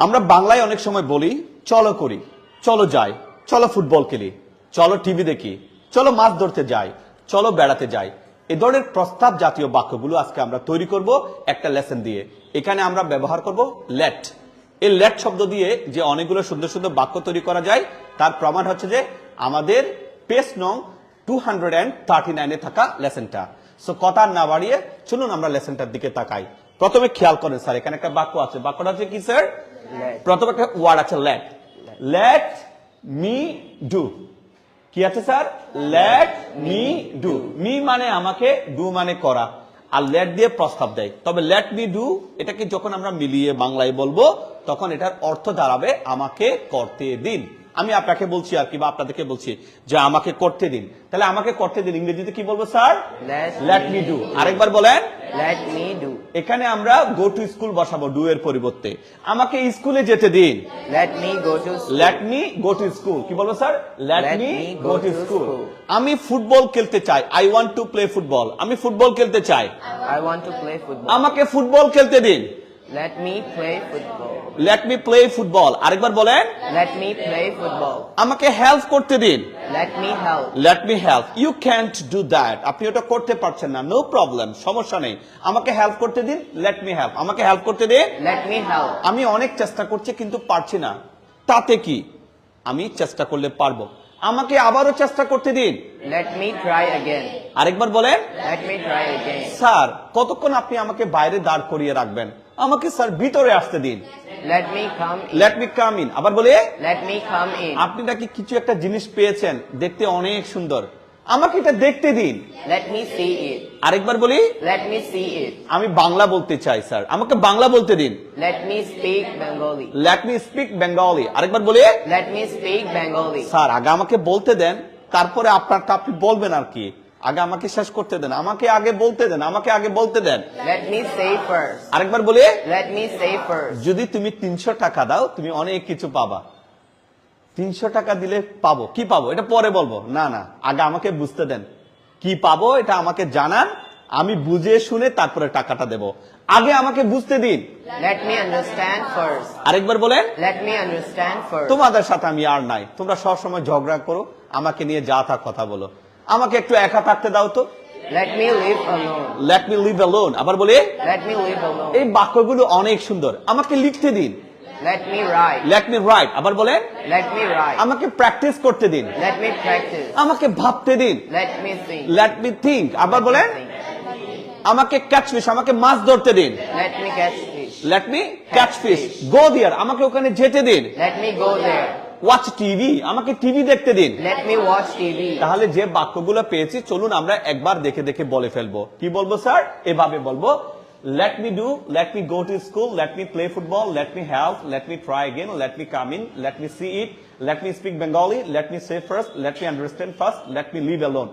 আমরা বাংলায় অনেক সময় বলি, চলো করি, চলো যাই, চলো ফুটবল খেলি, চলো টিভি দেখি, চলো মাছ ধরতে যাই, চলো বেড়াতে যাই। এ ধরনের প্রস্তাব জাতীয় বাক্যগুলো আজকে আমরা তৈরি করব একটা লেসন দিয়ে। এখানে আমরা ব্যবহার করব লেট এই লেট শব্দ দিয়ে যে অনেকগুলো সুন্দর সুন্দর বাক্য তৈরি করা যায়, তার প্রমাণ হচ্ছে যে আমাদের পেস নং টু হান্ড্রেড অ্যান্ড থার্টি নাইনে থাকা লেসনটা। সো কথা না বাড়িয়ে চলুন আমরা লেসনটার দিকে তাকাই। প্রথমে খেয়াল করেন স্যার, এখানে একটা বাক্য আছে। বাক্যটা হচ্ছে কি, স্যার. প্রথমে একটা ওয়ার্ড আছে লেট লেট মি ডু কি আছে sir? Let me do me মানে আমাকে ডু মানে করা। আর লেট দিয়ে প্রস্তাব দেয়। তবে লেট মি ডু এটাকে যখন আমরা মিলিয়ে বাংলায় বলব তখন এটার অর্থ দাঁড়াবে আমাকে করতে দিন। আমি আপনাকে বলছি আর কি বা আপনাদেরকে বলছি যে আমাকে করতে দিন। তাহলে আমাকে করতে দিন। ইংরেজিতে কি বলব স্যার? লেট মি ডু আরেকবার বলেন। Let me do. এখানে আমরা গো টু স্কুল বসাবো ডু এর পরিবর্তে। আমাকে স্কুলে যেতে দিন। Me go to let me go to school কি বলব sir? Let me go to school আমি ফুটবল খেলতে চাই। I want to play football আমি ফুটবল খেলতে চাই। I want to play football. আমাকে ফুটবল খেলতে দিন। Let me play football. Let me play football আরেকবার বলেন। Let me play football. আমাকে হেল্প করতে দিন। Let me help. Let me help you can't do that আপনি ওটা করতে পারছেন না। নো প্রবলেম সমস্যা নেই। আমাকে হেল্প করতে দিন। লেট মি হেল্প আমাকে হেল্প করতে দিন। Let me help. আমি অনেক চেষ্টা করছি কিন্তু পারছি না। তাতে কি? আমি চেষ্টা করলে পারব। আমাকে আবারও চেষ্টা করতে দিন। Let me try again. আরেকবার বলেন। Let me try again. Sir কতক্ষণ আপনি আমাকে বাইরে দাঁড় করিয়ে রাখবেন? আমাকে স্যার ভিতরে আসতে দিন। Let me come let me come in আবার বলে? Let me come in. আপনি নাকি কিছু একটা জিনিস পেয়েছেন দেখতে অনেক সুন্দর। আমাকে এটা দেখতে দিন Let me see it. আরেকবার বলি Let me see it. আমি বাংলা বলতে চাই স্যার আমাকে বাংলা বলতে দিন. লেট মি স্পিক বেঙ্গলি আরেকবার বলি Let me speak Bengali. Sir আগে আমাকে বলতে দেন তারপরে আপনারটা আপনি বলবেন আর কি আগে আমাকে শেষ করতে দেন আমাকে আগে বলতে দেন আমাকে আগে বলতে দেন. আরেকবার বলি Let me say first. যদি তুমি তিনশো টাকা দাও তুমি অনেক কিছু পাবা তিনশো টাকা দিলে পাবো। কি পাবো? এটা পরে বলব। না না আগে আমাকে বুঝতে দেন। কি পাবো? এটা আমাকে জানান আমি বুঝে শুনে তারপরে টাকাটা দেব। আগে আমাকে বুঝতে দিন. আরেকবার বলেন. তোমাদের সাথে আমি আর নাই। তোমরা সবসময় ঝগড়া করো আমাকে নিয়ে যা তা কথা বলো। আমাকে একটু একা থাকতে দাও তো. লেট মি লিভ অ্যালোন আবার বলি. এই বাক্যগুলো অনেক সুন্দর। আমাকে লিখতে দিন। Let me write. Let me write আবার বলেন Let me write. আমাকে প্র্যাকটিস করতে দিন Let me practice. আমাকে ভাবতে দিন Let me think. Let me think আবার বলেন Think. আমাকে ক্যাচ ফিশ আমাকে মাছ ধরতে দিন Let me catch fish. Let me catch fish go there আমাকে ওখানে যেতে দিন Let me go there. Watch TV আমাকে টিভি দেখতে দিন Let me watch TV. তাহলে যে বাক্যগুলো পেয়েছি চলুন আমরা একবার দেখে দেখে বলে ফেলব কি বলব স্যার এভাবে বলব Let me do let me go to school let me play football let me help let me try again let me come in let me see it let me speak Bengali let me say first let me understand first let me leave alone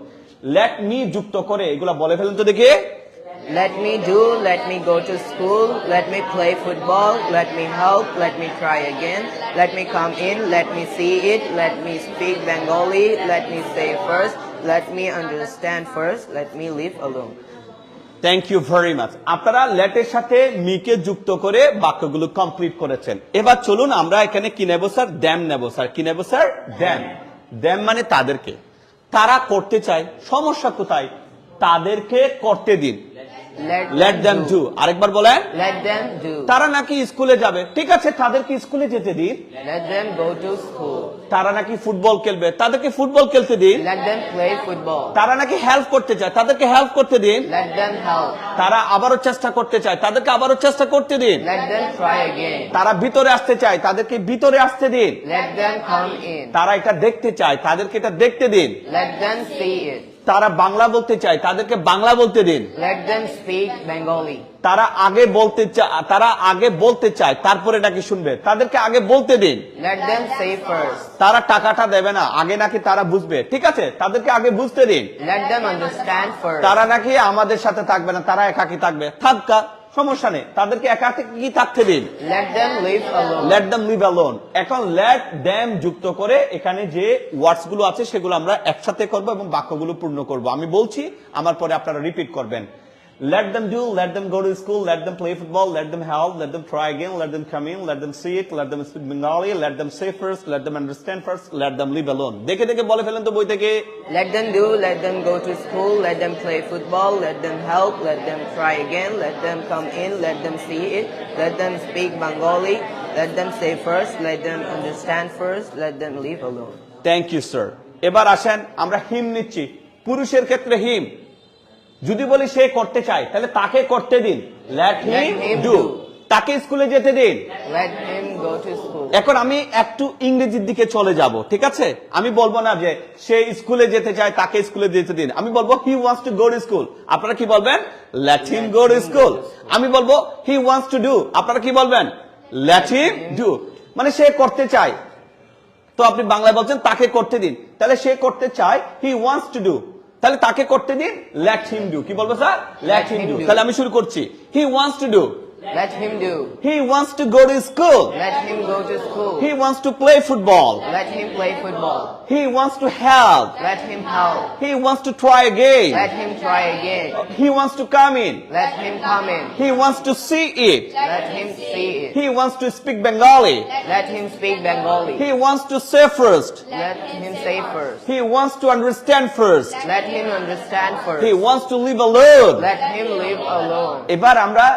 let me যুক্ত করে এগুলা বলে ফেলুন তো দেখি Let me do. Let me go to school. Let me play football. Let me help. Let me try again. Let me come in. Let me see it. Let me speak Bengali. Let me say first. Let me understand first. Let me live alone. Thank you very much আপনারা লেটের সাথে মিকে যুক্ত করে বাক্যগুলো complete করেছেন। এবার চলুন আমরা এখানে কি নেব স্যার? ড্যাম নেব স্যার। কি নেব স্যার? ড্যাম ড্যাম মানে তাদেরকে। তারা করতে চায়। সমস্যা কোথায়? তাদেরকে করতে দিন। লেট দ্যাম ডু আরেকবার বলেন। Let them do. তারা নাকি স্কুলে যাবে। ঠিক আছে তাদেরকে স্কুলে যেতে দিন। Let them go to school. তারা নাকি ফুটবল খেলবে। তাদেরকে ফুটবল খেলতে দিন। Let them play football. তারা নাকি হেল্প করতে চায়। তাদেরকে হেল্প করতে দিন। Let them help. তারা আবারও চেষ্টা করতে চায়। তাদেরকে আবারও চেষ্টা করতে দিন। Let them try again. তারা ভিতরে আসতে চায়। তাদেরকে ভিতরে আসতে দিন। Let them come in. তারা এটা দেখতে চায়। তাদেরকে এটা দেখতে দিন। Let them see it. তারা বাংলা বলতে চায় তাদেরকে বাংলা বলতে দিন। Let them speak Bengali. তারা আগে বলতে চায় তারা আগে বলতে চায় তারপরে নাকি শুনবে। তাদেরকে আগে বলতে দিন। Let them say first. তারা টাকাটা দেবে না আগে নাকি তারা বুঝবে। ঠিক আছে? তাদেরকে আগে বুঝতে দিন। Let them understand first. তারা নাকি আমাদের সাথে থাকবে না তারা একাকি থাকবে। থাকা সমস্যা নেই। তাদেরকে একাকি থাকতে দিন? Let them live alone. Let them live alone এখন লেট দ্যাম যুক্ত করে এখানে যে ওয়ার্ডসগুলো আছে সেগুলো আমরা একসাথে করব এবং বাক্যগুলো পূর্ণ করব। আমি বলছি আমার পরে আপনারা রিপিট করবেন। Let them do, let them go to school, let them play football, let them help, let them try again, let them come in, let them see it, let them speak Bengali, let them say first, let them understand first, let them live alone. দেখে দেখে বলে ফেলেন তো বই থেকে Let them do, let them go to school, let them play football, let them help, let them try again, let them come in, let them see it, let them speak Bengali, let them say first, let them understand first, let them leave alone. Thank you sir এবার আসেন আমরা হিম নিচ্ছি পুরুষের ক্ষেত্রে হিম যদি বলি সে করতে চায় তাহলে তাকে করতে দিন। লেট হিম ডু তাকে স্কুলে যেতে দিন। Let him go to school. এখন আমি একটু ইংরেজির দিকে চলে যাব ঠিক আছে? আমি বলব না যে সে স্কুলে যেতে চায় তাকে স্কুলে যেতে দিন। আমি বলব he wants to go school আপনারা কি বলবেন? লেট হিম গো স্কুল আমি বলব হি ওয়ান্টস টু ডু আপনারা কি বলবেন? লেট হিম ডু মানে সে করতে চায়। তো আপনি বাংলায় বলছেন তাকে করতে দিন। তাহলে সে করতে চায় হি ওয়ান্টস টু ডু তাহলে তাকে করতে দিন? লেট হিম ডু কি বলব স্যার লেট হিম ডু তাহলে আমি শুরু করছি। He wants to do Let him do. He wants to go to school Let him go to school. He wants to play football Let him play football. He wants to help. Let him help. He wants to try again. Let him try again. He wants to come in. Let him come in. He wants to see it. Let him see it. He wants to speak Bengali. Let him speak Bengali. He wants to say first. Let him say first. He wants to understand first. Let him understand first. He wants to live alone. Let him live alone. এবার আমরা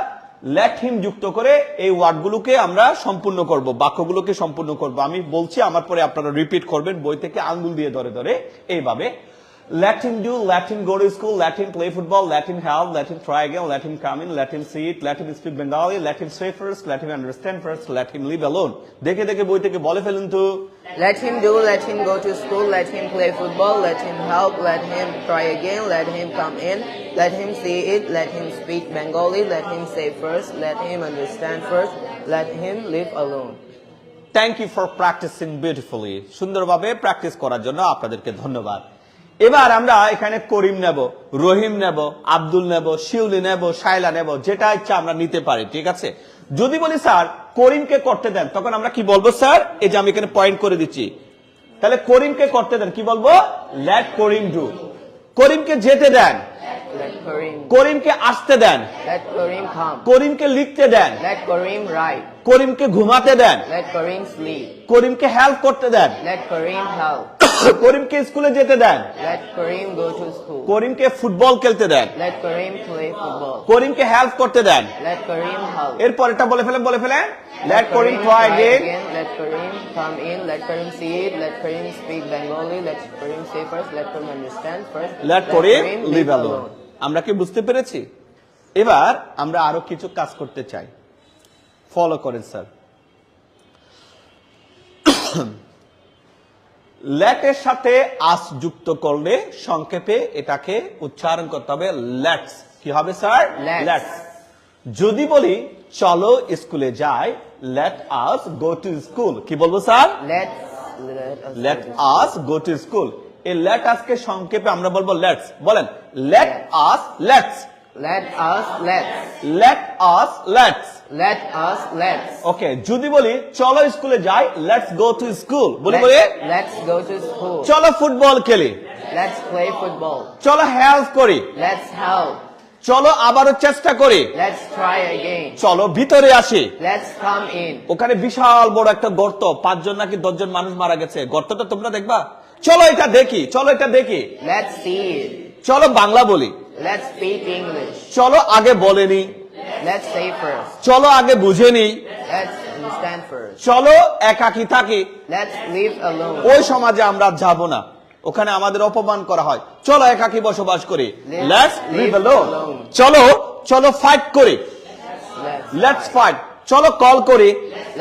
let him যুক্ত করে এই ওয়ার্ডগুলোকে আমরা সম্পূর্ণ করব, বাক্যগুলোকে সম্পূর্ণ করব। আমি বলছি, আমার পরে আপনারা রিপিট করবেন, বই থেকে আঙ্গুল দিয়ে ধরে ধরে, এইভাবে। Let him do let him go to school let him play football let him help let him try again let him come in let him see it let him speak Bengali let him say first let him understand first let him leave alone দেখে দেখে বই থেকে বলে ফেলুন তো Let him do, let him go to school, let him play football, let him help, let him try again, let him come in, let him see it, let him speak Bengali, let him say first, let him understand first, let him live alone. Thank you for practising beautifully সুন্দরভাবে practice করার জন্য আপনাদেরকে ধন্যবাদ এবার আমরা এখানে করিম নেব রহিম নেব আব্দুল নেব শিউলি নেব শাইলা নেব যেটা ইচ্ছা আমরা নিতে পারি ঠিক আছে? যদি বলি স্যার করিমকে করতে দেন তখন আমরা কি বলব স্যার? এই যে আমি এখানে পয়েন্ট করে দিচ্ছি। তাহলে করিমকে করতে দেন কি বলব? লেট করিম ডু করিমকে যেতে দেন। করিমকে আসতে দেন। করিমকে লিখতে দেন। করিমকে ঘুমাতে দেন। করিমকে হেল্প করতে দেন। করিমকে স্কুলে যেতে দেন করিমকে ফুটবল খেলতে দেন করিমকে হেল্প করতে দেন এরপর এটা বলে ফেলেন বলে ফেলেন let Karim let Karim let Karim see Bengali let Karim let Karim understand first let Karim আমরা কি বুঝতে পেরেছি এবার আমরা আরও কিছু কাজ করতে চাই ফলো করেন স্যার লেটের সাথে আস যুক্ত করলে সংক্ষেপে এটাকে উচ্চারণ করতে হবে লেটস কি হবে স্যার. লেটস যদি বলি চলো স্কুলে যাই let us go to school কি বলব sir? Let us go to school এই লেট আসকে সংক্ষেপে আমরা বলব লেটস বলেন let us let's Let us let's. Let us let's let us let's. Okay যদি বলি চলো স্কুলে যাই লেটস গো টু স্কুল বলি বলি? Let- let's go to চলো ফুটবল খেলি। Let's play football. চলো হেল্প করি। Let's help. চলো আবারও চেষ্টা করি। Let's try again. চলো ভিতরে আসি। Let's come in. ওখানে বিশাল বড় একটা গর্ত পাঁচজন নাকি দশজন মানুষ মারা গেছে। গর্তটা তোমরা দেখবা? চলো এটা দেখি চলো এটা দেখি। Let's see it. চলো বাংলা বলি। Let's speak English. চলো আগে বলেনি Let's say first. চলো আগে বুঝেনি Let's understand first. চলো একাকি থাকি Let's live alone. ওই সমাজে আমরা যাব না ওখানে আমাদের অপমান করা হয় চলো একাকি বসবাস করি Let's লেটস লিভ অ্যালোন. চলো চলো ফাইট করি Let's লেটস ফাইট চলো কল করি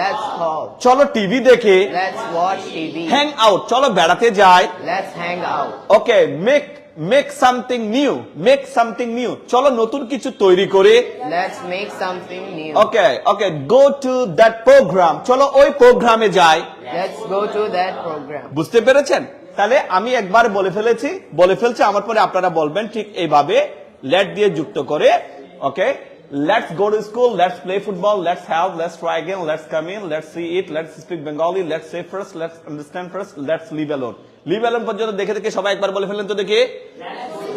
let's call. চলো টিভি দেখে Let's watch TV. Hang out চলো বেড়াতে যাই Let's hang out. Okay make make something new make something new চলো নতুন কিছু তৈরি করে। Let's make something new. Okay okay go to that programme চলো ওই প্রোগ্রামে যাই। Let's go to that program. বুঝতে পেরেছেন? তাহলে আমি একবার বলে ফেলেছি। বলে ফেলছি আমার পরে আপনারা বলবেন ঠিক এইভাবে। লেট দিয়ে যুক্ত করে okay let's go to school let's play football let's have let's try again let's come in let's see it let's speak Bengali let's say first let's understand first let's leave alone leave alone পর্যন্ত দেখে দেখে সবাই একবার বলে ফেললেন তো দেখি।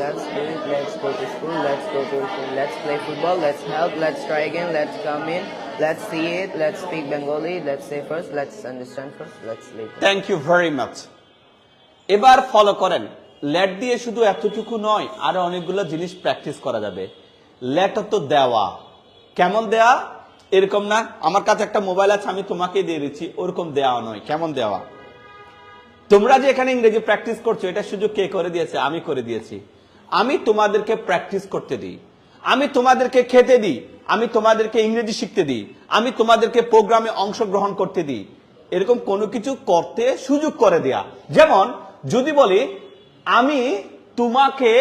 Let's do it, let's go to school, let's go to let's play football, let's help, let's try again, let's come in, let's see it, let's speak Bengali, let's say first, let's understand first, let's leave. Thank you very much এবার follow করেন। Let দিয়ে শুধু এতটুকু নয় আরও অনেকগুলো জিনিস practice করা যাবে। লেট তো দেওয়া। কেমন দেয়া? এরকম না, আমার কাছে একটা মোবাইল আছে, আমি তোমাকে দিয়ে দিচ্ছি, ওরকম দেওয়া নয়, কেমন দেওয়া তোমরা যে এখানে ইংরেজি প্র্যাকটিস করছ, এটা সুযোগ কে করে দিয়েছে? আমি করে দিয়েছি। আমি তোমাদেরকে প্র্যাকটিস করতে দিই। আমি তোমাদেরকে খেতে দিই। আমি তোমাদেরকে ইংরেজি শিখতে দিই। আমি তোমাদেরকে প্রোগ্রামে অংশগ্রহণ করতে দিই। এরকম কোনো কিছু করতে সুযোগ করে দেয়া। যেমন, যদি বলি, আমি তোমাকে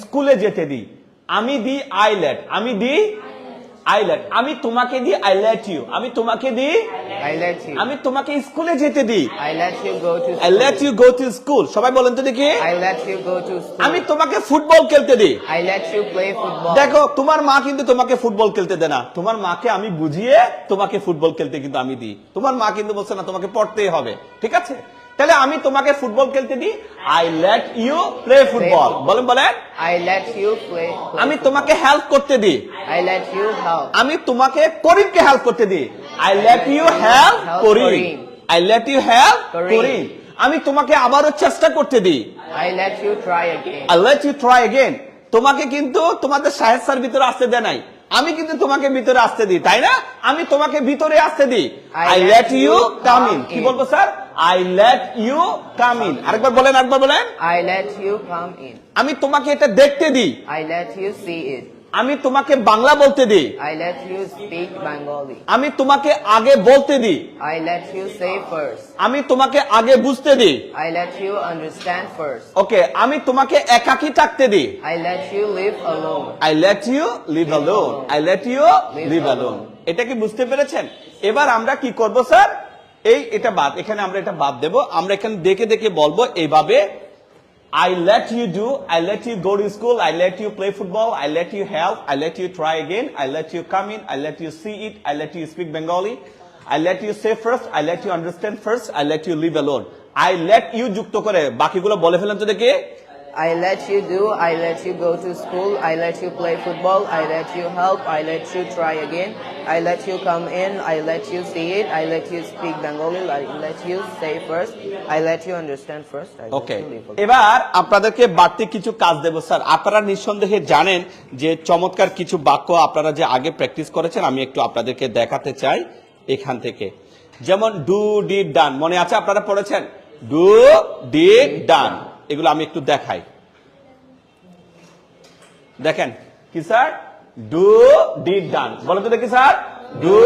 স্কুলে যেতে দিই। আমি দিই আইল্যাট আমি দিই আইল্যাট আমি তোমাকে দিই আইল্যাট ইউ আমি তোমাকে দিই I let you. আমি তোমাকে স্কুলে যেতে I let you go to I school. let you go to school সবাই বলেন তো দেখি I let you go to school. আমি তোমাকে ফুটবল খেলতে দিই I let you play football. দেখো তোমার মা কিন্তু তোমাকে ফুটবল খেলতে দেয় না তোমার মাকে আমি বুঝিয়ে তোমাকে ফুটবল খেলতে কিন্তু আমি দিই তোমার মা কিন্তু বলছে না তোমাকে পড়তেই হবে ঠিক আছে তাহলে আমি তোমাকে ফুটবল খেলতে দিই I let you play football বলেন বলেন let you play. play আমি তোমাকে হেল্প করতে দিই I let you help. আমি তোমাকে করিমকে হেল্প করতে দিই I let you help Karim. I let you help Karim. আমি তোমাকে আবারও চেষ্টা করতে দিই I let you try again. I let you try again তোমাকে কিন্তু তোমাদের সাহেব স্যার ভিতরে আসতে দেয় নাই আমি কিন্তু তোমাকে ভিতরে আসতে দিই তাই না? আমি তোমাকে ভিতরে আসতে দিই। I let you come in কি বলব sir? I let you come in আরেকবার বলেন আরেকবার বলেন। I let you come in আমি তোমাকে এটা দেখতে দিই। I let you see it. আমি তোমাকে বাংলা বলতে দিই। I let you speak Bengali. আমি তোমাকে আগে বলতে দিই। I let you say first. আমি তোমাকে আগে বুঝতে দিই। I let you understand first. ওকে আমি তোমাকে একাকি থাকতে দিই। I let you live alone. I let you live alone I let you live alone এটা কি বুঝতে পেরেছেন? এবার আমরা কি করব স্যার? এই এটা বাদ। এখানে আমরা এটা বাদ দেব। আমরা এখানে দেখে দেখে বলব এইভাবে I let you do I let you go to school I let you play football I let you help I let you try again I let you come in I let you see it I let you speak Bengali I let you say first I let you understand first I let you live alone I let you যুক্ত করে বাকিগুলো বলে ফেলেন তো দেখি I let you do, I let you go to school, I let you play football, I let you help, I let you try again, I let you come in, I let you see it, I let you speak Bengali, I let you say first, I let you understand first, I ওকে. এবার আপনাদেরকে বাড়তি কিছু কাজ দেব sir আপনারা নিঃসন্দেহে জানেন যে চমৎকার কিছু বাক্য আপনারা যে আগে প্র্যাকটিস করেছেন আমি একটু আপনাদেরকে দেখাতে চাই এখান থেকে যেমন ডু ডিড ডান মনে আছে আপনারা পড়েছেন ডু ডিড ডান এগুলো আমি একটু দেখাই। দেখেন কি স্যার? ডু ডিড ডান। বলেন তো দেখি sir. Do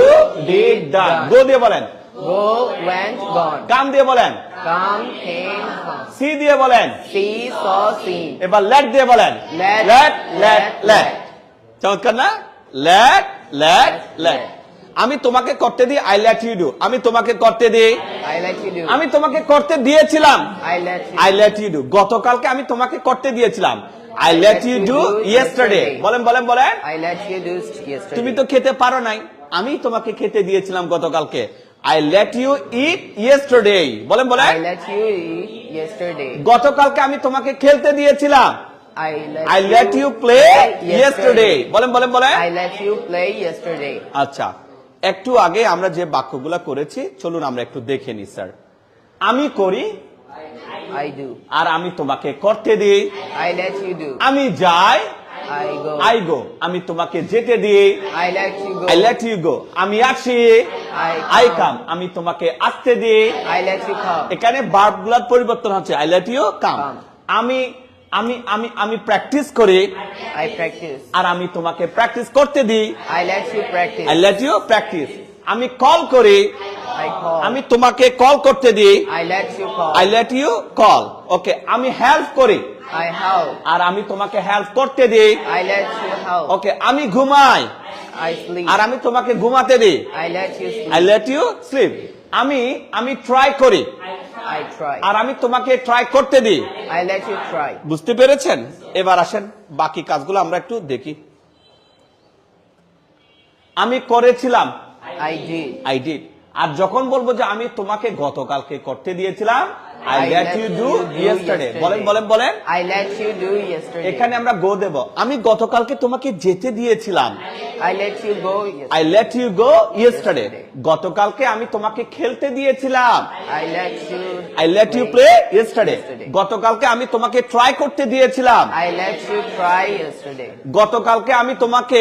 did done. Go দিয়ে বলেন। Go, went, gone. কাম দিয়ে বলেন। came, come. সি দিয়ে বলেন। See, saw, seen. এবার লেট দিয়ে বলেন। Let let. লেট। চমৎকার না? Let let let. আমি তোমাকে করতে দিই আই লেট ইউ ডু আমি তোমাকে করতে দিই. আমি তোমাকে করতে দিয়েছিলাম আই লেট ইউ ডু গতকালকে আমি তোমাকে করতে দিয়েছিলাম I let you do yesterday বলেন বলেন বলেন I let you do yesterday. তুমি তো খেতে পারো নাই আমি তোমাকে খেতে দিয়েছিলাম গতকালকে I let you eat yesterday বলেন বলেন I let you eat yesterday. গতকালকে আমি তোমাকে খেলতে দিয়েছিলাম I let you play yesterday বলেন বলেন বলেন I let you play yesterday. আচ্ছা একটু আগে আমরা যে বাক্যগুলা করেছি চলুন আমরা একটু দেখে নিই স্যার। আমি করি. আর আমি তোমাকে করতে দিই। I let you do. আমি যাই. আই গো আমি তোমাকে যেতে দিই। I let you go. I let you go আমি আসি। আই কাম আমি তোমাকে আসতে দিই। You come. এখানে বার্বগুলার পরিবর্তন হচ্ছে আই লেট ইউ কাম আমি আমি আমি আমি প্র্যাকটিস করি I practice. আর আমি তোমাকে প্র্যাকটিস করতে দিই I let you practice. I let you practice আমি কল করি. আমি তোমাকে কল করতে দিই I let you call. I let you call okay আমি হেল্প করি I help. আর আমি তোমাকে হেল্প করতে দিই I let you help. ওকে আমি ঘুমাই I sleep. আর আমি তোমাকে ঘুমাতে দিই let you sleep. I let you sleep আমি আমি ট্রাই করি try. আর আমি তোমাকে ট্রাই করতে দিই। I let you try. বুঝতে পেরেছেন? এবার আসেন বাকি কাজগুলো আমরা একটু দেখি। আমি করেছিলাম। আই ডিড আর যখন বলব যে আমি তোমাকে গতকালকে করতে দিয়েছিলাম I let you do yesterday বলেন বলেন বলেন। I let you do yesterday. এখানে আমরা গো দেব। আমি গতকালকে তোমাকে যেতে দিয়েছিলাম। I let you go I let you go yesterday গতকালকে আমি তোমাকে খেলতে দিয়েছিলাম। I let you. I let you play yesterday গতকালকে আমি তোমাকে ট্রাই করতে দিয়েছিলাম। I let you try yesterday. গতকালকে আমি তোমাকে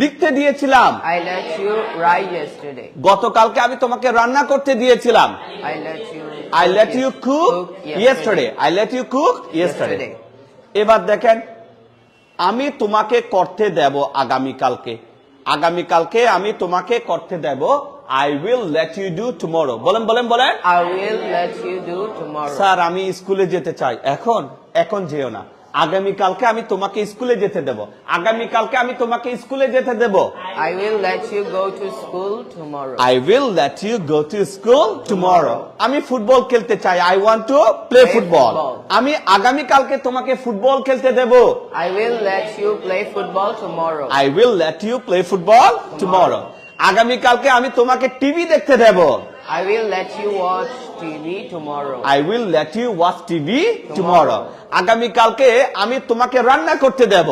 লিখতে দিয়েছিলাম। I let you write yesterday. গতকালকে আমি তোমাকে রান্না করতে দিয়েছিলাম। I let you. I let you cook yesterday I let you cook yesterday এবার দেখেন আমি তোমাকে করতে দেব আগামীকালকে। আগামীকালকে আমি তোমাকে করতে দেব I will let you do tomorrow বলেন বলেন বলেন। I will let you do tomorrow sir আমি স্কুলে যেতে চাই। এখন এখন যেও না। আগামীকালকে আমি তোমাকে স্কুলে যেতে দেব। আগামীকালকে আমি তোমাকে স্কুলে যেতে দেব। I will let you go to school tomorrow. I will let you go to school tomorrow আমি ফুটবল খেলতে চাই। I want to play football. আমি আগামীকালকে তোমাকে ফুটবল খেলতে দেব। I will let you play football tomorrow. I will let you play football tomorrow আগামীকালকে আমি তোমাকে টিভি দেখতে দেব I will let you watch TV tomorrow. I will let you watch TV tomorrow আগামীকালকে আমি তোমাকে রান্না করতে দেব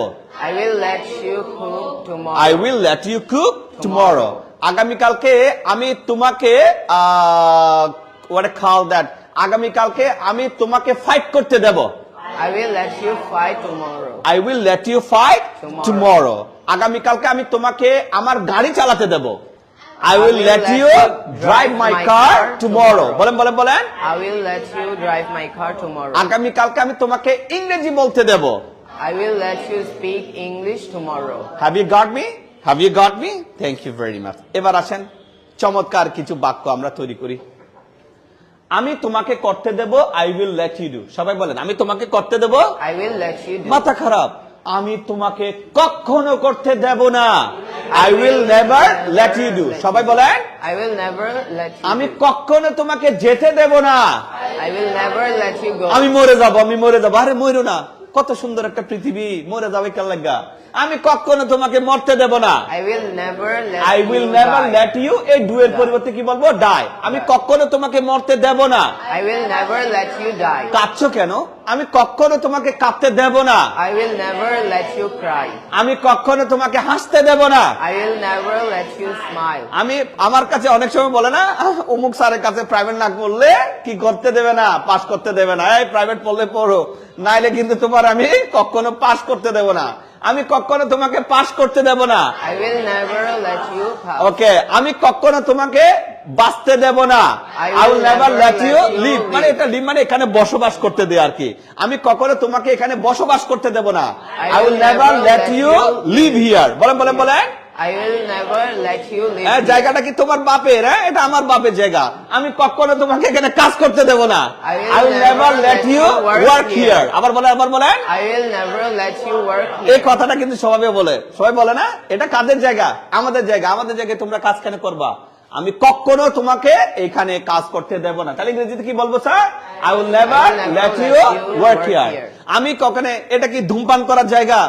I will let you cook tomorrow. I will let you cook tomorrow আগামীকালকে আমি তোমাকে ওয়াট খাল দ্যাট আগামীকালকে আমি তোমাকে ফাইট করতে দেব I will let you fight tomorrow. I will let you fight Tomorrow. Tomorrow আগামীকালকে আমি তোমাকে আমার গাড়ি চালাতে দেব। I will will let let you you drive drive my my car car tomorrow tomorrow. বলেন বলেন বলেন। I will let you drive my car tomorrow. আগামীকালকে আমি তোমাকে ইংরেজি বলতে দেব। I will let you speak English tomorrow. Have you got me have you got me thank you very much এবার আসেন চমৎকার কিছু বাক্য আমরা তৈরি করি। আমি তোমাকে করতে দেব I will let you do সবাই বলেন আমি তোমাকে করতে দেব? Will let you do. মাথা খারাপ। আমি তোমাকে কখনো করতে দেব না। I will never let you do সবাই বলেন আই উইল নেভার লেট আমি. কখনো তোমাকে যেতে দেব না। I will never let you go আমি মরে যাব আমি মরে যাব। আরে মরো না। কত সুন্দর একটা পৃথিবী। মরে যাবে কেন লাগা? আমি কখনো তোমাকে মরতে দেব না। I will never I will never let you এই ডু এর পরিবর্তে কি বলব? ডাই আমি কখনো তোমাকে মরতে দেব না। I will never let you die. কাঁদছো কেন? আমি কখনো তোমাকে কাঁদতে দেব না। I will never let you cry. আমি কখনো তোমাকে হাসতে দেব না। I will never let you smile. আমি আমার কাছে অনেক সময় বলে না অমুক স্যারের কাছে প্রাইভেট না করলে কি করতে দেবে না? পাস করতে দেবে না। এই প্রাইভেট পড়লে পড়ো। নাইলে কিন্তু তোমার আমি কখনো পাস করতে দেব না। আমি কখনো তোমাকে পাস করতে দেব না। I will never let you pass. ওকে আমি কখনো তোমাকে বাঁচতে দেব না। I will never let you live মানে এটা লিভ মানে এখানে বসবাস করতে দেয় আর কি। আমি কখনো তোমাকে এখানে বসবাস করতে দেব না। I will never let you live here বলেন বলেন বলেন। I will never let you live. জায়গাটা কি তোমার বাপের হ্যাঁ? এটা আমার বাপের জায়গা। আমি কখনো তোমাকে এখানে কাজ করতে দেব না। I will never let you work here আবার বলেন আবার বলেন। I will never let you work এই কথাটা কিন্তু সবাই বলে। সবাই বলে না? এটা কাদের জায়গা? আমাদের জায়গা। আমাদের জায়গায় তোমরা কাজ কেন করবা? আমি কখনো তোমাকে এখানে কাজ করতে দেব না। তাহলে ইংরেজিতে কি বলব sir? I will never let you work here আমি কখনো এটা কি ধূমপান করার জায়গা?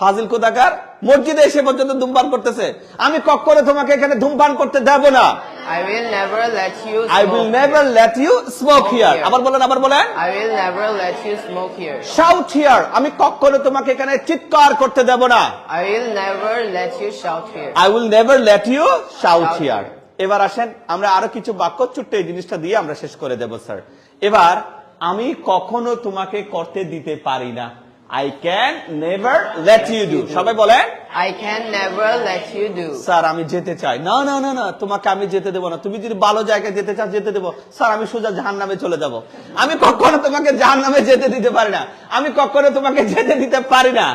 ফাজিল কোদাকার মসজিদে এসে পর্যন্ত ধূমপান করতেছে আমি কখনো তোমাকে এখানে ধূমপান করতে দেব না I will never let you smoke never here. Let you smoke here here. আবার বলেন আবার বলেন I will never let you smoke here. Shout here আমি কখনো তোমাকে এখানে চিৎকার করতে দেব না I will never let you shout here. Will never let you shout Shout here. এবার আসেন আমরা আরও কিছু বাক্য ছোট্ট এই জিনিসটা দিয়ে আমরা শেষ করে দেব স্যার এবার আমি কখনো তোমাকে করতে দিতে পারি না I can never let you do সবাই বলেন? I can never let you do. Sir আমি যেতে চাই। না না না না তোমাকে আমি যেতে দেবো না। তুমি যদি ভালো জায়গায় যেতে চাও যেতে দেবো। স্যার আমি সোজা জাহান নামে চলে যাব। আমি কখনো তোমাকে জাহান নামে যেতে দিতে পারি না। আমি কখনো তোমাকে যেতে দিতে পারি না।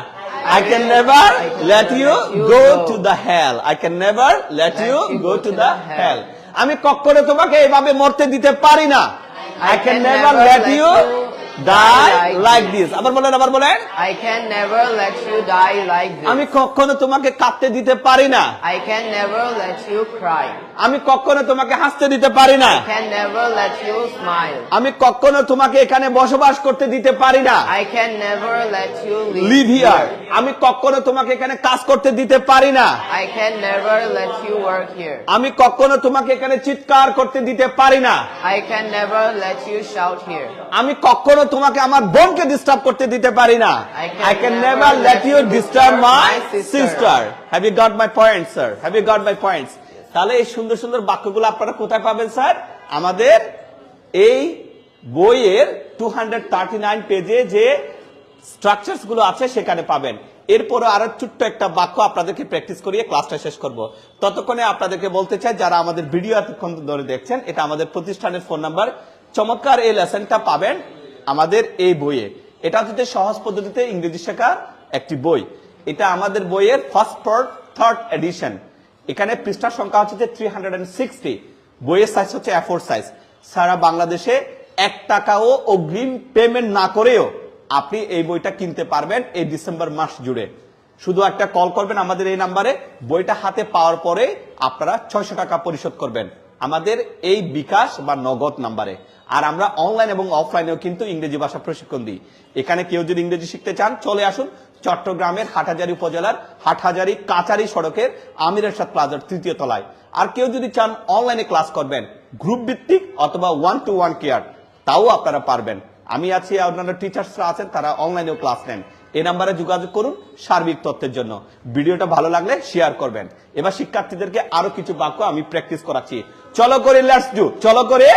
I can never let you go to the hell I can never let you go to the hell আমি কখনো তোমাকে এভাবে মরতে দিতে পারি না। I can never let you die like this আবার বলেন আবার বলেন I can never let you die like this. আমি কখনো তোমাকে কাঁদতে দিতে পারি না I can never let you cry. আমি কখনো তোমাকে হাসতে দিতে পারি না। I can never let you smile. আমি কখনো তোমাকে এখানে বসবাস করতে দিতে পারি না। I can never let you live, live here আমি কখনো তোমাকে এখানে কাজ করতে দিতে পারি না। I can never let you work here. আমি কখনো তোমাকে এখানে চিৎকার করতে দিতে পারি না। Never let you আমি কখনো তোমাকে আমার বোনকে ডিস্টার্ব করতে দিতে পারি না। I can I can never never let let you you disturb my sister have you got my point sir have you got my points তাহলে এই সুন্দর সুন্দর বাক্যগুলো আপনারা কোথায় পাবেন, স্যার? আমাদের এই বইয়ের টু পেজে যে স্ট্রাকচারসগুলো আছে সেখানে পাবেন। এরপরে আরও ছোট্ট একটা বাক্য আপনাদেরকে প্র্যাকটিস করিয়ে ক্লাসটা শেষ করব। ততক্ষণে আপনাদেরকে বলতে চাই, যারা আমাদের ভিডিও এতক্ষণ ধরে দেখছেন, এটা আমাদের প্রতিষ্ঠানের ফোন নাম্বার চমৎকার এই লেসনটা পাবেন আমাদের এই বইয়ে। এটা হচ্ছে সহজ পদ্ধতিতে ইংরেজি শেখার একটি বই। এটা আমাদের বইয়ের ফার্স্ট পার্ট থার্ড এডিশন এখানে পৃষ্ঠার সংখ্যা হচ্ছে যে থ্রি হান্ড্রেড অ্যান্ড সিক্সটি বইয়ের সাইজ হচ্ছে এফোর সাইজ সারা বাংলাদেশে এক টাকাও অগ্রিম পেমেন্ট না করেও আপনি এই বইটা কিনতে পারবেন এই ডিসেম্বর মাস জুড়ে। শুধু একটা কল করবেন আমাদের এই নাম্বারে, বইটা হাতে পাওয়ার পরে আপনারা ছয়শো টাকা পরিশোধ করবেন আমাদের এই বিকাশ বা নগদ নাম্বারে। আর আমরা অনলাইন এবং অফলাইনেও কিন্তু ইংরেজি ভাষা প্রশিক্ষণ দিই। এখানে কেউ যদি ইংরেজি শিখতে চান, চলে আসুন চট্টগ্রামের হাটহাজারী উপজেলার হাটহাজারি কাচারি সড়কের আমিরের সাথ প্লাজার তৃতীয় তলায়। আর কেউ যদি চান অনলাইনে ক্লাস করবেন গ্রুপ ভিত্তিক অথবা ওয়ান টু ওয়ান কেয়ার তাও আপনারা পারবেন। আমি আছি অন্যান্য টিচার্সরা আছেন, তারা অনলাইনেও ক্লাস নেন। এই নাম্বারে যোগাযোগ করুন সার্বিক তথ্যের জন্য। ভিডিওটা ভালো লাগলে শেয়ার করবেন। এবার শিক্ষার্থীদেরকে আরও কিছু বাক্য আমি প্র্যাকটিস করাচ্ছি। চলো করে লেটস ডু চলো করে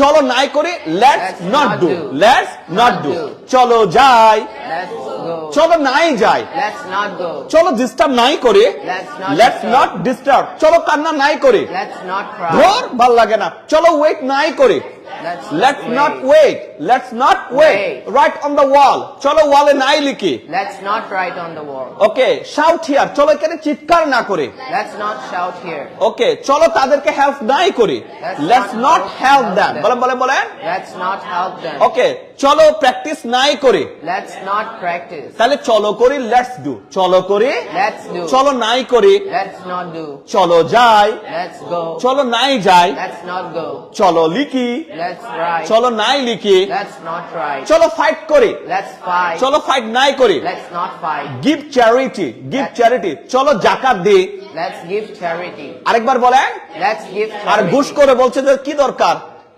চলো নাই করে let's not do let's not do চলো যাই। চলো নাই যাই. চলো ডিস্টার্ব নাই করে। লেটস নট ডিস্টার্ব চলো কান্না নাই করে। ভোর ধর ভালো লাগে না। চলো ওয়েট নাই করে। Let's let's wait. Not wait let's not wait Wait. Write on the wall চলো ওয়ালে নাই লিখি Let's not write on the wall. Okay shout here চলো এখানে চিৎকার না করে Let's not shout here. ওকে চলো তাদেরকে হেল্প নাই করে Let's not help them. বলেন বলেন বলেন Let's not help them. ওকে চলো প্র্যাকটিস নাই করে Let's not practice. তাহলে চলো করি লেটস ডু চলো করে Let's do. চলো নাই করে Let's not do. চলো যাই Let's go. চলো নাই যাই Let's not go. চলো লিখি Let's write. চলো নাই লিখি. চলো ফাইট করে. চলো ফাইট নাই করে. গিভ চ্যারিটি গিভ চ্যারিটি চলো জাকাত দি আরেকবার বলেন। আর ঘুষ করে বলছে যে কি দরকার?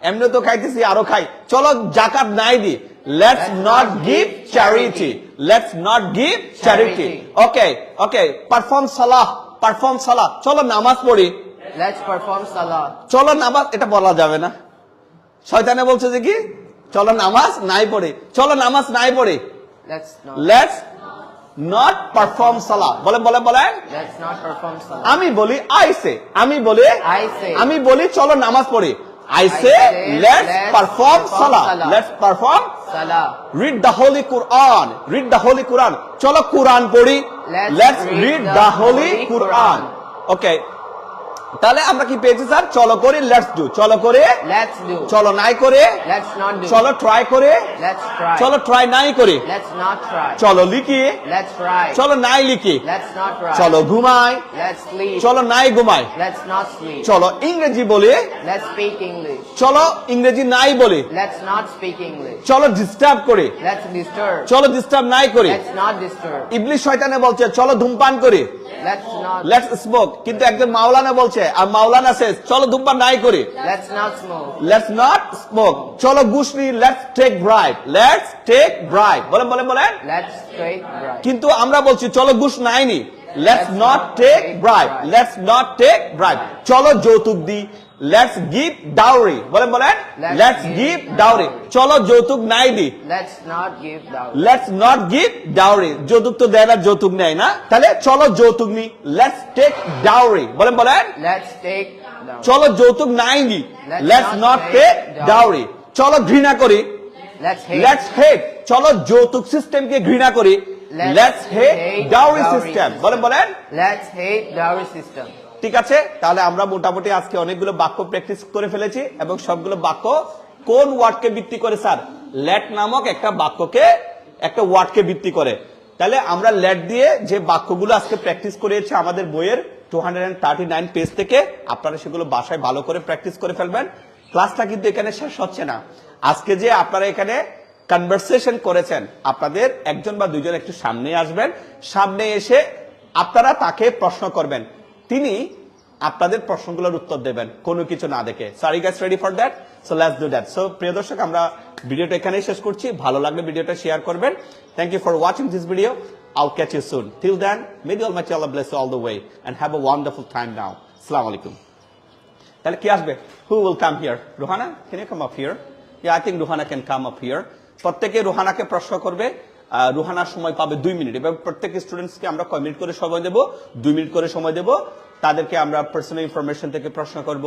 এমনি তো খাইতেছি আরও খাই। চলো জাকাত নাই দি let's Let's not not give give charity let's not give charity Charity. Okay okay perform salah perform salah চলো নামাজ পড়ি। Let's perform salah. চলো নামাজ এটা বলা যাবে না। শয়তানে বলছে যে কি? চলো নামাজ নাই পড়ে। চলো নামাজ নাই পড়ে। লেটস নট পারফর্ম বলে বলেন perform salah. আমি বলি আইসে। আমি বলি আমি বলি চলো নামাজ পড়ি। আইসে say, let's let's perform perform salah. Let's perform Salah. Read the holy Quran read the holy Quran চলো কুরআন পড়ি। Let's let's read read the the holy Holy Quran Quran. Okay তাহলে আমরা কি পেয়েছি স্যার চলো করি লেটস ডু চলো করে Let's do. চলো নাই করে Let's not do. চলো ট্রাই করে Let's try. চলো ট্রাই নাই করে Let's not try. চলো লিখি Let's try. চলো নাই লিখি Let's not try. চলো ঘুমাই Let's sleep. চলো নাই ঘুমাই Let's not sleep. চলো ইংরেজি বলে Let's speak English. চলো ইংরেজি নাই বলে Let's not speak English. চলো ডিস্টার্ব করে Let's disturb. চলো ডিস্টার্ব নাই করে Let's not disturb. ইবলিশ শয়তানে বলছে চলো ধূমপান করে Let's not. লেটস স্মোক কিন্তু একজন মাওলানা বলছে আর মাওলানা শেষ চলো ধূমপান নাই করে. লেটস নট স্মোক চলো ঘুষ নি let's take bribe let's take bribe বলেন বলেন বলেন. কিন্তু আমরা বলছি চলো ঘুষ নাইনি let's not take bribe let's not take bribe চলো যৌতুক দি লেটস গিভ ডাউরি বলেন বলেন? লেটস গিভ ডাউরি চলো যৌতুক নাই দি. লেটস নট গিভ ডাউরি যৌতুক তো দেয় না যৌতুক নেয় না। তাহলে চলো যৌতুক নি লেটস টেক ডাউরি বলেন বলেন. চলো যৌতুক নাই Let's let's not take dowry চলো ঘৃণা করি। লেটস হেট চলো যৌতুক সিস্টেমকে ঘৃণা করি। Let's hate dowry system. বলেন বলেন? Let's hate dowry system. ঠিক আছে? তাহলে আমরা মোটামুটি আজকে অনেকগুলো বাক্য প্র্যাকটিস করে ফেলেছি এবং সবগুলো বাক্য কোন ওয়ার্ডকে ভিত্তি করে, স্যার? লেট নামক একটা বাক্যকে একটা ওয়ার্ডকে ভিত্তি করে। তাহলে আমরা লেট দিয়ে যে বাক্যগুলো আজকে প্র্যাকটিস করেছি আমাদের বইয়ের টু পেজ থেকে, আপনারা সেগুলো বাসায় ভালো করে প্র্যাকটিস করে ফেলবেন। ক্লাসটা কিন্তু এখানে শেষ হচ্ছে না। আজকে যে আপনারা এখানে কনভারসেশন করেছেন, আপনাদের একজন বা দুইজন একটু সামনে আসবেন। সামনে এসে আপনারা তাকে প্রশ্ন করবেন। তিনি আপনাদের প্রশ্নগুলোর উত্তর দেবেন কোনো কিছু না দেখে। Sorry guys ready for that so let's do that so প্রিয় দর্শক আমরা ভিডিওটা এখানেই শেষ করছি। ভালো লাগলে ভিডিওটা শেয়ার করবেন। Thank you for watching this video I'll catch you soon. Till then, may the Almighty Allah bless you all the way and have a wonderful time now. Assalamu alaikum. তাহলে কি আসবে? Who will come here Ruhana? Can you come up here I think Ruhana can come up here প্রত্যেকে রুহানাকে প্রশ্ন করবে। রুহানার সময় পাবে দুই মিনিট। এভাবে প্রত্যেক স্টুডেন্টসকে আমরা কয় মিনিট করে সময় দেব? দুই মিনিট করে সময় দেব। তাদেরকে আমরা পার্সোনাল ইনফরমেশন থেকে প্রশ্ন করব।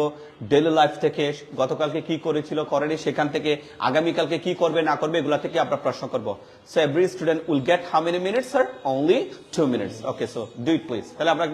ডেলি লাইফ থেকে, গতকালকে কি করেছিল, করেনি, সেখান থেকে আগামীকালকে কি করবে, না করবে, এগুলা থেকে আমরা প্রশ্ন করব। So every student will get how many minutes sir only two minutes okay so do it please তাহলে আমরা